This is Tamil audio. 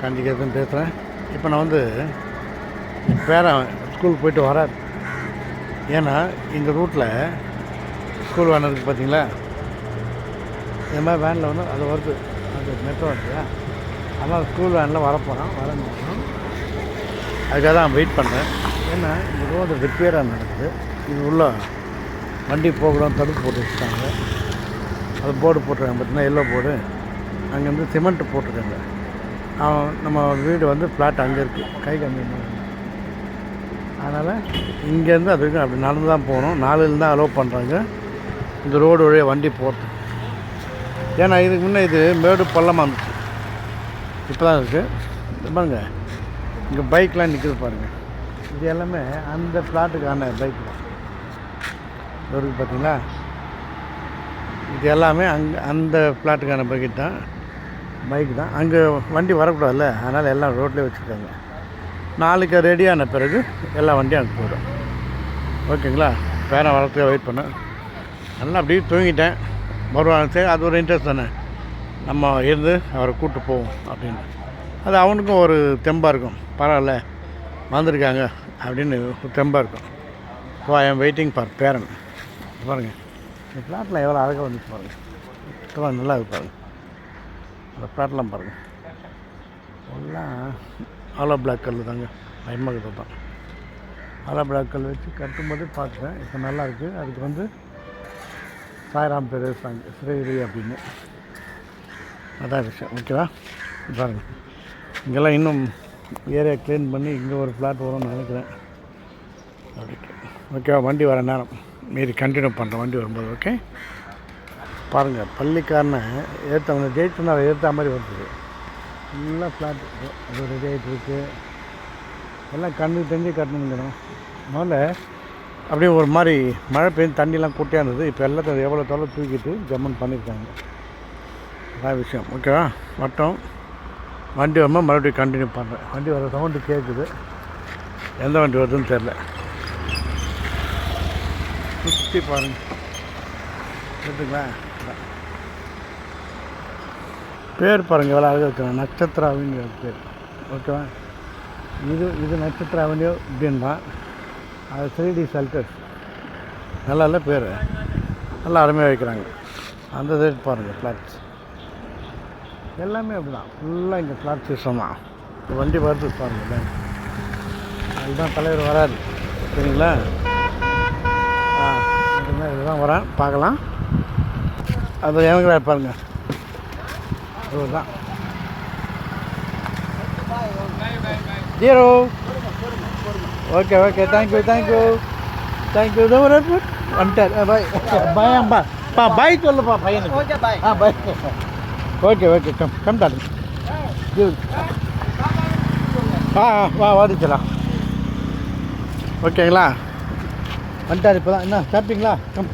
காஞ்சிகேதன் பேசுகிறேன் இப்போ நான் வந்து என் பேரன் ஸ்கூல் போயிட்டு வராது ஏன்னா இந்த ரூட்டில் ஸ்கூல் வேன் இருக்குது பார்த்தீங்களா இந்த மாதிரி வேனில் வந்து அது வருது. அது மெட்ரோ இருக்குதா அதனால் ஸ்கூல் வேனில் வரப்போகிறான் வரணும் அதுக்காக தான் வெயிட் பண்ணுறேன் ஏன்னா இந்த ரோடு ரிப்பேராக நடக்குது. இது உள்ள வண்டி போகலாம் தடுப்பு போட்டு வச்சுட்டாங்க. அது போர்டு போட்டிருக்காங்க பார்த்தீங்கன்னா எல்லோ போர்டு அங்கேருந்து சிமெண்ட் போட்டிருக்காங்க. நம்ம வீடு வந்து ஃப்ளாட் அங்கே இருக்குது கை கம்மி அதனால் இங்கேருந்து அது வரைக்கும் அப்படி நடந்து தான் போகணும். நாலுலேருந்து தான் அலோவ் பண்ணுறாங்க இந்த ரோடு வழியாக வண்டி போகிறது ஏன்னா இதுக்கு முன்னே இது மேடு பள்ளமாக இருந்துச்சு. இப்போ தான் இருக்குது பாருங்க. இங்கே பைக்லாம் நிற்குது பாருங்கள் இது எல்லாமே அந்த ஃப்ளாட்டுக்கான பைக் தான். இருக்குது பார்த்தீங்களா? இது எல்லாமே அங்கே அந்த ஃப்ளாட்டுக்கான பைக் தான். பைக் தான். அங்கே வண்டி வரக்கூடாதுல்ல? அதனால் எல்லாம் ரோட்லேயே வச்சுருக்காங்க. நாளைக்கு ரெடியான பிறகு எல்லா வண்டியும் அங்கே போயிடும். ஓகேங்களா? பேரன் வரத்துக்கு வெயிட் பண்ணேன் நல்லா அப்படியே தூங்கிட்டேன். வருவாங்க சரி அது ஒரு இன்ட்ரெஸ்ட் தானே. நம்ம இருந்து அவரை கூப்பிட்டு போவோம் அப்படின்னு. அது அவனுக்கும் ஒரு தெம்பாக இருக்கும். பரவாயில்ல வந்திருக்காங்க அப்படின்னு ஒரு தெம்பாக இருக்கும். So I am waiting for பேரன் பாருங்கள் இந்த ஃப்ளாட்டில் எவ்வளோ அழகாக வந்துச்சு பாருங்கள் நல்லா இருக்கு பாருங்கள் அந்த ஃப்ளாட்லாம் பாருங்கள் எல்லாம் ஆலோ பிளாக் கல் தாங்க. பயமாக தான். ஆலோ பிளாக் கல் வச்சு கட்டும்போது பார்க்குறேன் இப்போ நல்லாயிருக்கு அதுக்கு வந்து சாய்ராம் பேர் சாங் ஸ்ரீரி அப்படின்னு. அதான் விஷயம். ஓகேவா? பாருங்க. இங்கெல்லாம் இன்னும் ஏரியா க்ளீன் பண்ணி இங்கே ஒரு ஃப்ளாட் வரும்னு நினைக்கிறேன். ஓகே. ஓகேவா? வண்டி வர நேரம். மீறி கண்டினியூ பண்ணுறேன் வண்டி வரும்போது ஓகே? பாருங்கள் பள்ளிக்காரனை ஏற்றவங்க அதை ஏற்ற மாதிரி வருது. ஃபுல்லாக ஃப்ளாட் அது ரெடி ஆகிட்டு இருக்குது எல்லாம் கண்ணுக்கு தெரிஞ்சு கட்டணுங்கிறோம் முதல்ல அப்படியே ஒரு மாதிரி மழை பெய்ஞ்சு தண்ணிலாம் குட்டியாக இருந்தது. இப்போ எல்லாத்தையும் எவ்வளோ தொலை தூக்கிட்டு ஜம்மன் பண்ணியிருக்காங்க. அதான் விஷயம். ஓகேவா வட்டம். வண்டி வரும்போது மறுபடியும் கண்டினியூ பண்ணுறேன் வண்டி வர சவுண்டு கேட்குது எந்த வண்டி வருதுன்னு தெரில சுற்றி பாருங்கள் எடுத்துக்கலாம் பேர் பாருங்கள் எவ்வளோ அழகாக இருக்கிறான் நட்சத்திர பேர். ஓகேவா இது இது நட்சத்திர அவனியோ தான் அது த்ரீ டி செல்டர்ஸ் நல்லா இல்லை பேர். நல்லா அருமையாக வைக்கிறாங்க. அந்த ரேட் பாருங்கள் ஃப்ளாட்ஸ் எல்லாமே அப்படி தான் ஃபுல்லாக இங்கே ஃப்ளாட் சிஸ்டம் தான். வண்டி வருது பாருங்கள் அதுதான் தலைவர் வராது சரிங்களா? ஆ இதுதான் வரேன். பார்க்கலாம். அது எனக்கு பாருங்க அதுதான் zero okay okay thank you thank you thank you இதோ ஒரு வந்துட்டார் பாய் பாய் பா பா பாய் சொல்லுப்பா பையனுக்கு. ஓகே பாய் ஆ bye okay okay come come daddy ஆ, வா வாதிச்சலாம் ஓகேங்களா வந்துட்டார் இப்போ தான் என்ன சாப்பிட்டீங்களா கம்